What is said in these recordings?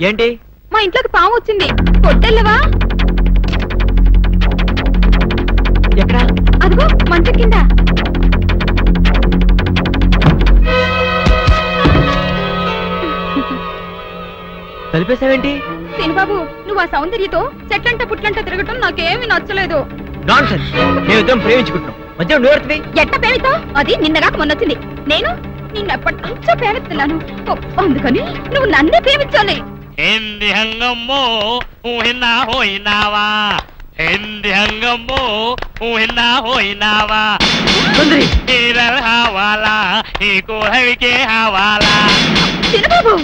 ఏంటి? మా ఇంట్లోకి పాము వచ్చింది. కొట్టెళ్ళవా ఎక్కడ? అదిగో మంచం కింద. తలిపేసావేంటి బాబు నువ్వు ఆ సౌందర్యతో చెట్లంట పుట్లంట తిరగటం నాకేమీ నచ్చలేదు. నాన్ సెన్స్ మేమిద్దరం ప్రేమించుకుంటున్నాం. మధ్య నువ్వు ఎవరివి? ఎట్ట పేరుతో? అది నిన్నగాక మొన్నొచ్చింది. నేను నిన్నెప్పటి నుంచో ప్రేమిస్తున్నాను. ఓ, అందుకని నువ్వు నన్నే ప్రేమించాలి. హింది హంగమ్మో ఊహిన్నా హోయినావా? హింది హంగమ్మో ఊహిన్నా హోయినావా? సుందరి. హీరల్ హవాలా ఈ కోహవికే హవాలా? చిన్నబాబు!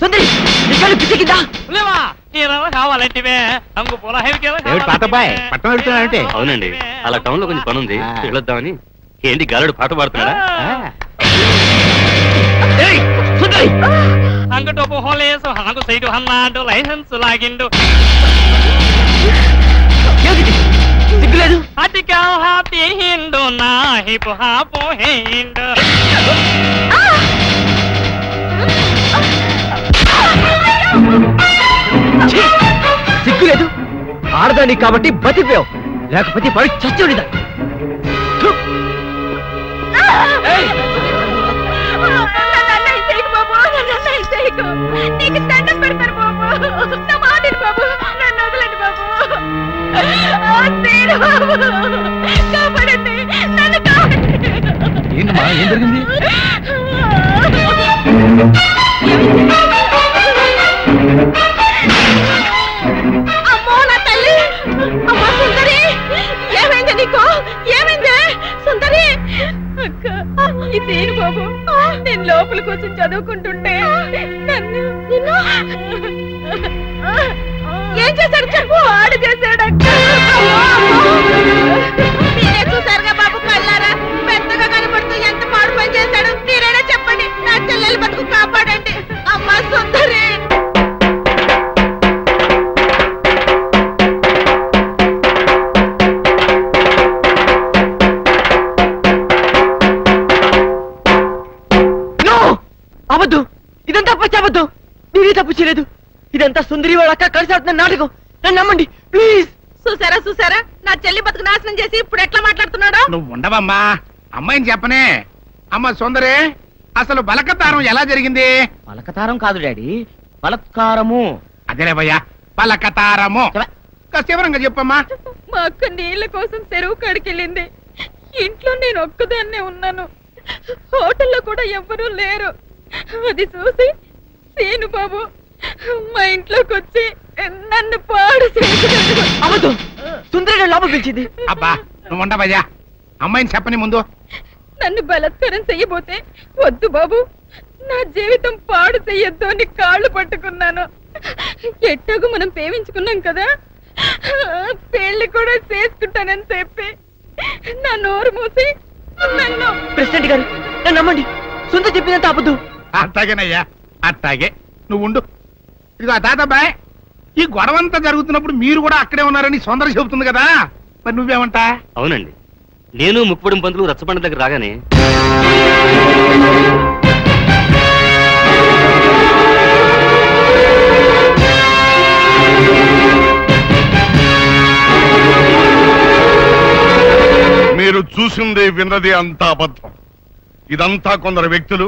సుందరి నీ కళ్ళు పిచ్చికిందా లేవా? హీరల్ కావాలంటివే అంగు పూల హెవికే ఏమిటి తాతబ్బాయ్, పట్నం వెళ్తున్నావేంటి? అవునండి. అలా టౌన్లో కొంచెం పని ఉంది. వెళ్ళొద్దామని. ఏంటి గాలుడు పాట పాడుతున్నాడా? ఏయ్, సుందరి! హోలేసు హనకు సైడు హన్నాడు లైసెన్స్ లాగిండు ఏమిటి సిగ్గులేదు అటికా హాపీ హిండు నా హిపు హాపు హిండు! సిగ్గులేదు ఆడదాని కాబట్టి బతిపోయావు లేకపోతే పడి చచ్చి ఉండేదాన్ని. థు! ఏయ్! చేయకు. నీకు దండం పెడతాను బాబు. నా మాట విను బాబు, నన్ను వదలండి బాబు. తీరు బాబు. కాపాడండి, నన్ను కాపాడండి. ఏంటమ్మా ఏం జరిగింది అమ్మో నా తల్లి అమ్మా సుందరి ఏమైంది నీకు ఏమైంది సుందరి అక్క ఇదేను బాబు నేను లోపల కూర్చొని చదువుకుంటుంటే అమ్మా సుందరి. నో! అబద్ధం. ఇదంతా పచ్చి అబద్ధం. నేనే తప్పు చేయలేదు. ఇదంతా సుందరి వాళ్ళ అక్క కలిసి ఆడుతున్న నాటకం. నన్ను నమ్మండి. ప్లీజ్. చూసారా చూసారా? నా చెల్లి బతుకు నాశనం చేసి ఇప్పుడు ఎట్లా మాట్లాడుతున్నాడు? నువ్వు ఉండవమ్మా. అమ్మాయిని చెప్పనే. అమ్మ సుందరే. అసలు బలకతారం ఎలా జరిగింది? పలకతారం కాదు డాడీ. బలత్కారము అదేలే భయ్యా బలకతారము చెప్ప. కాస్త వివరంగా చెప్పమ్మా. మా అక్క నీళ్ళ కోసం చెరువు కాడికెళ్ళింది. ఇంట్లో నేను ఒక్కదాన్నే ఉన్నాను. హోటల్లో కూడా ఎవ్వరూ లేరు. అది చూసి సీను బాబు మా ఇంట్లోకి వచ్చి నన్ను పాడు చేశాడు. అబద్ధం. సుందరి నన్ను లోపల పిలిచింది. అబ్బా నువ్వు ఉండవయ్యా అమ్మాయిని చెప్పని ముందు. నన్ను బలత్కారం చెయ్యబోతే వద్దు బాబు. నా జీవితం పాడు చెయ్యొద్దు అని కాళ్ళు పట్టుకున్నాను. ఎట్టాగు మనం ప్రేమించుకున్నాం కదా. పెళ్ళి కూడా చేసుకుంటానని చెప్పి నా నోరు మూసి నన్ను ప్రెసిడెంట్ గారు నన్ను నమ్మండి. సుందరి చెప్పినంత అబద్ధం అట్టాగేనయ్యా అట్టాగే నువ్వు ఉండు. ఇదిగో తాతబ్బాయ్ ఈ గొడవంతా జరుగుతున్నప్పుడు మీరు కూడా అక్కడే ఉన్నారని సొందర చెబుతుంది కదా. మరి నువ్వేమంటా? అవునండి. నేను ముక్కుపడిన పంతులు రచ్చబండ దగ్గర రాగానే మీరు చూసింది విన్నది అంతా అబద్ధం. ఇదంతా కొందరు వ్యక్తులు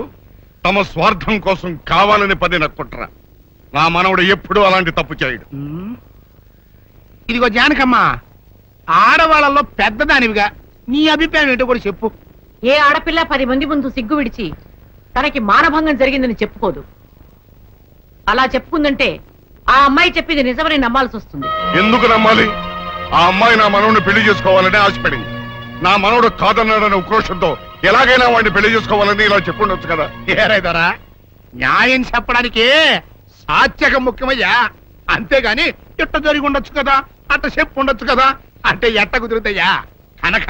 తమ స్వార్థం కోసం కావాలని పడిన కుట్ర. నా మనవడు ఎప్పుడూ అలాంటి తప్పు చేయడు. ఇదిగో జానకమ్మ ఆడవాళ్ళలో పెద్దదానివిగా. నీ అభిప్రాయం ఏంటో కూడా చెప్పు. ఏ ఆడపిల్ల పది మంది ముందు సిగ్గు విడిచి తనకి మానభంగం జరిగిందని చెప్పుకోదు. అలా చెప్పుకుందంటే ఆ అమ్మాయి చెప్పింది నిజమని నమ్మాల్సి వస్తుంది. ఎందుకు నమ్మాలి? ఆ అమ్మాయి నా మనవడిని పెళ్ళి చేసుకోవాలని ఆశపడింది. నా మనవడు కాదన్నాడనే ఉక్రోషంతో ఎలాగైనా వాడిని పెళ్ళి చేసుకోవాలని ఇలా చెప్పుండొచ్చు కదా? ఏరైదరా న్యాయం చెప్పడానికి సాత్యకం ముఖ్యమయ్యా. అంతేగాని ఇట్ట జరిగి ఉండొచ్చు కదా అట్ట చెప్పు ఉండొచ్చు కదా అంటే ఎట్ట కుదురుతాయా కనుక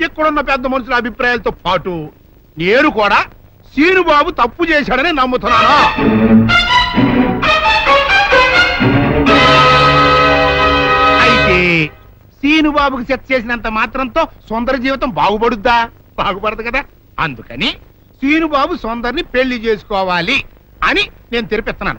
ఇక్కడున్న పెద్ద మనుషుల అభిప్రాయాలతో పాటు నేను కూడా సీనుబాబు తప్పు చేశాడని నమ్ముతున్నాను? అయితే సీనుబాబుకి సెట్ చేసినంత మాత్రంతో సుందర జీవితం బాగుపడుద్దా? బాగుపడదు కదా. అందుకని సీనుబాబు సుందర్ని పెళ్ళి చేసుకోవాలి అని నేను తెరిపిస్తున్నాను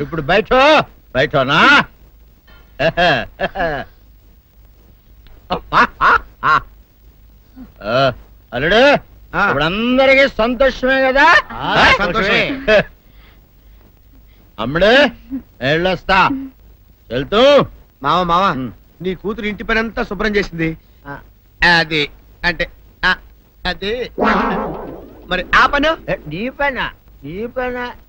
ఇప్పుడు బయట బయటనా? అల్లుడు అందరికి సంతోషమే కదా? సంతోషమే. అమ్ముడు వెళ్ళొస్తా వెళ్తూ. మామ ఉమ్. నీ కూతురు ఇంటి పని అంతా శుభ్రం చేసింది. అది అంటే అది. మరి ఆ పను? నీ పైన? నీ పైన?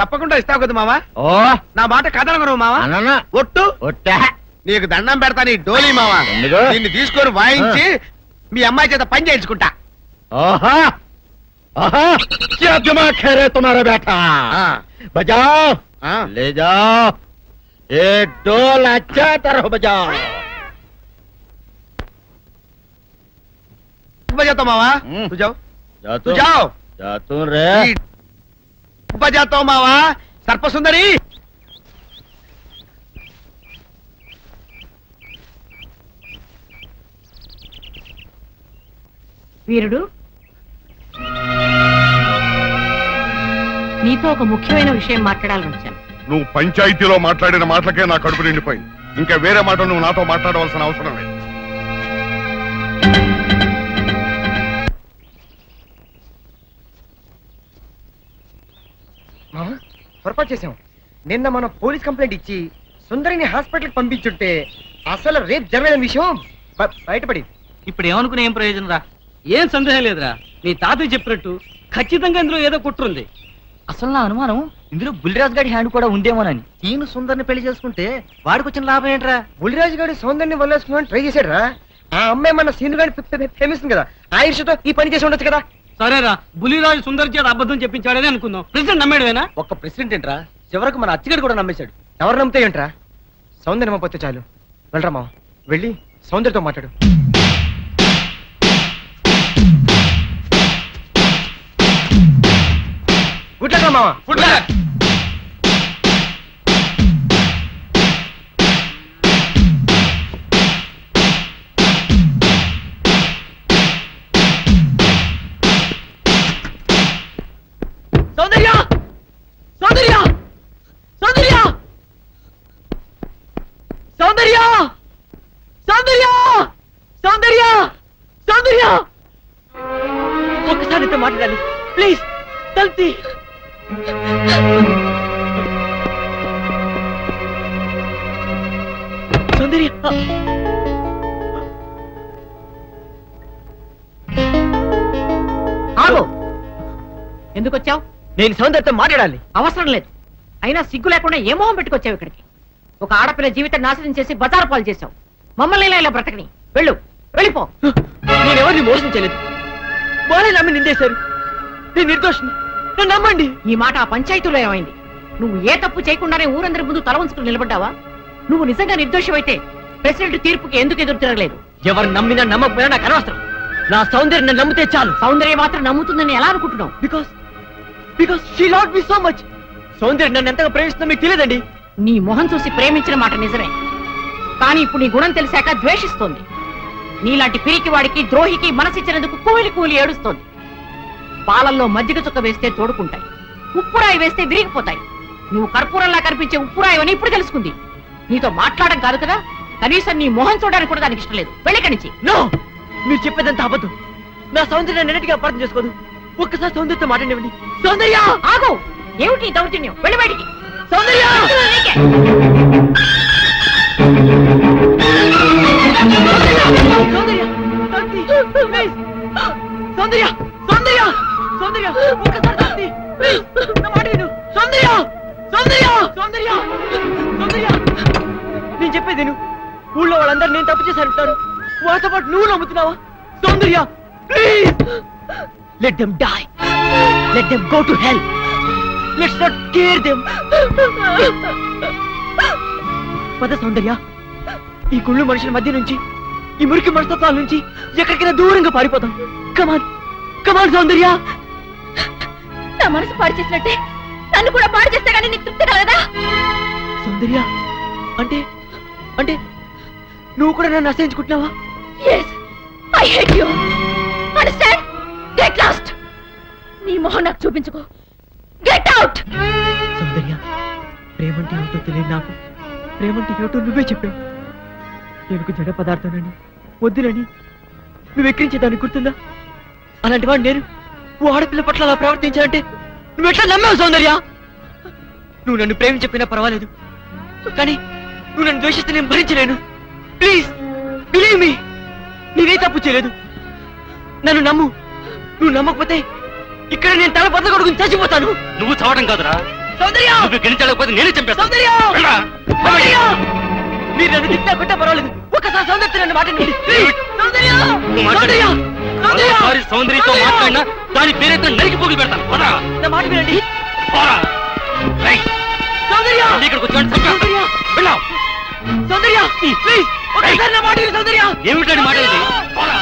తప్పకుండా ఇస్తావు కదా మావా ఓ నా మాట కాదనగను మావా అననా ఒట్టు ఒట్టా నీకు దండం పెడతాను ఈ డోలీ మావా ఎందుకు? దీన్ని తీసుకొని వాయించి మీ అమ్మాయి చేత పని చేయించుకుంటా ओहा ओहा क्या दिमाग है रे तुम्हारा बेटा ఆ, बजाओ ఆ. ले जाओ एक डोल अच्छा तरह बजाओ बजाता मावा हम्म। तू जाओ जा तू जाओ जा तू रे ఈ బజాతో మావా? సర్పసుందరి? వీరుడు నీతో ఒక ముఖ్యమైన విషయం మాట్లాడాలని వచ్చాను. నువ్వు పంచాయతీలో మాట్లాడిన మాటలకే నా కడుపు నిండిపోయింది. ఇంకా వేరే మాట నువ్వు నాతో మాట్లాడవలసిన అవసరం లేదు. పొరపాటు చేశాం. నిన్న మనం పోలీస్ కంప్లైంట్ ఇచ్చి సుందరిని హాస్పిటల్కి పంపించుంటే అసలు రేపు జరగని విషయం బ- బయటపడింది. ఇప్పుడు ఏమనుకునే ఏం ప్రయోజనం రా? ఏం సందేహం లేదురా. మీ తాతయ్య చెప్పినట్టు ఖచ్చితంగా ఇందులో ఏదో కుట్రుంది అసలు నా అనుమానం ఇందులో బుల్లిరాజు గారి హ్యాండ్ కూడా ఉందేమోనని. ఈయన సుందరిని పెళ్ళి చేసుకుంటే వాడికి వచ్చిన లాభం ఏంట్రా? బుల్లిరాజు గారి సౌందర్ని వల్లేసుకుని ట్రై చేశాడురా. ఆ అమ్మాయి మన సీను గారి ప్రేమిస్తుంది కదా. ఆ ఇరుషతో ఈ పని చేసి ఉండొచ్చు కదా. సరేరా బులిరాజు సుందర్ చేత అబద్ధం చెప్పించాడని అనుకుందాం. ప్రెసిడెంట్ నమ్మేడువేనా? ఒక్క ప్రెసిడెంట్ ఏంట్రా? చివరకు మన అచ్చిగడు కూడా నమ్మేశాడు. ఎవరు నమ్మితే ఏంట్రా? సౌందర్యం నమ్మపోతే చాలు. వెళ్ళరా మావ. వెళ్ళి సౌందర్యతో మాట్లాడు. గుడ్లరా మావ. సౌందర్య ఎందుకు వచ్చావు నేను సౌందర్యతో మాట్లాడాలి. అవసరం లేదు. అయినా సిగ్గు లేకుండా ఏ మొహం పెట్టుకొచ్చావు ఇక్కడికి? ఒక ఆడపిల్ల జీవితం నాశనం చేసి బజారు పాలు చేశావు. మమ్మల్ని ఇలా ఇలా బ్రతకని. వెళ్ళు. వెళ్ళిపో. నేను ఎవరిని మోసం చేయలేదు. వాళ్ళే నమ్మి నిందేశారు. నేను నిర్దోషిని. నన్ను నమ్మండి. ఈ మాట ఆ పంచాయతీలో ఏమైంది? నువ్వు ఏ తప్పు చేయకుండానే ఊరందరి ముందు తల ఉంచుకుని నిలబడ్డావా? నువ్వు నిజంగా నిర్దోషమైతే ప్రెసిడెంట్ తీర్పుకి ఎందుకు ఎదురు తిరగలేదు ఎవరు నమ్మినా నమ్మకపోయినా నాకు అనవసరం. నా సౌందర్యం నమ్మితే చాలు. సౌందర్య మాత్రం నమ్ముతుందని ఎలా అనుకుంటున్నావు? Because because she lot me so much సౌందర్యం నన్ను ఎంతగా ప్రేమిస్తుందో మీకు తెలియదండి. నీ మొహం చూసి ప్రేమించిన మాట నిజమే. కానీ ఇప్పుడు నీ గుణం తెలిసాక ద్వేషిస్తోంది. నీలాంటి పిరికి వాడికి ద్రోహికి మనసిచ్చినందుకు కూలి కూలి ఏడుస్తోంది. పాలల్లో మజ్జిగ చుక్క వేస్తే తోడుకుంటాయి. ఉప్పురాయి వేస్తే విరిగిపోతాయి. నువ్వు కర్పూరంలా కనిపించే ఉప్పురాయి ఇప్పుడు తెలుసుకుంది. నీతో మాట్లాడడం కాదు కదా? కనీసం నీ మొహం చూడడానికి కూడా దానికి ఇష్టం లేదు. వెళ్ళిక్కడి నుంచి నో! మీరు చెప్పేదంతా అబద్ధం. నా సౌందర్యం నెన్నటిగా అపార్థం చేసుకోదు. ఒక్కసారి సౌందర్యంతో మాట్లాడివ్వండి సౌందర్య! ఆగు! ఏమిటి దౌర్జన్యం? వెళ్ళి బయటికి. సౌందర్య. సౌందర్య. సౌందర్య! సౌందర్య! ఒక్కసారి. నా మాట విను. సౌందర్య! సౌందర్య! సౌందర్య! సౌందర్య! నేను చెప్పేది విను. ఊళ్ళో వాళ్ళందరూ నేను తప్పు చేశారంటారు. వాళ్ళతో పాటు నువ్వు నమ్ముతున్నావా? Soundarya! Please! Let them die let them go to hell let's not care them పద సౌందర్య ఈ గుళ్ళు మనుషుల మధ్య నుంచి ఈ మురికి మనస్తత్వాల నుంచి ఎక్కడికైనా దూరంగా పారిపోతాం. Come on come on Soundarya. నా మనసు పాడు చేసినట్టే నన్ను కూడా పాడు చేస్తే కానీ నీకు తృప్తి కలదా సౌందర్య అంటే అంటే నువ్వు కూడా నన్ను అసహించుకుంటున్నావా? Yes I hate you understand get lost నీ మొహం నాకు చూపించుకో. గెట్ అవుట్ సౌందర్య ప్రేమంటే ఏమిటో తెలియదు నాకు. ప్రేమంటే ఏమిటో నువ్వే చెప్పావు. నేను జడ పదార్థానని వద్దునని నువ్వు ఎక్కిరించేదాన్ని గుర్తుందా? అలాంటి వాడు నేను ఓ ఆడపిల్ల పట్ల అలా ప్రవర్తించాలంటే నువ్వు ఎట్లా నమ్మావు సౌందర్య? నువ్వు నన్ను ప్రేమ చెప్పినా పర్వాలేదు. కానీ నువ్వు నన్ను ద్వేషిస్తే నేను భరించలేను. ప్లీజ్ బిలీవ్ మీ నేనే తప్పు చేయలేదు. నన్ను నమ్ము. నువ్వు నమ్మకపోతే ఇక్కడ నేను తల బద్దలు కొడుకుని చచ్చిపోతాను. నువ్వు చావడం కాదురా. సౌందర్య! నువ్వు గెలిచలేకపోతే నేనే సౌందర్య! వెళ్ళరా. సౌందర్య! మీరు నన్ను తిట్టా కొట్టా పర్వాలేదు. ఒక్కసారి సౌందర్య! నన్ను మాట్లాడండి. సౌందర్య. సౌందర్య! సౌందర్యతో! మాట్లాడినా దాని పేరైతే నరికి పోగులు పెడతాను. నా మాట వినండి. పోరా. సౌందర్య! ఇక్కడికి. సౌందర్య! వెళ్ళావు. సౌందర్య! ప్లీజ్! ఒక్కసారి నా మాట విను సౌందర్య! ఏమిటని మాట ఇది? పోరా.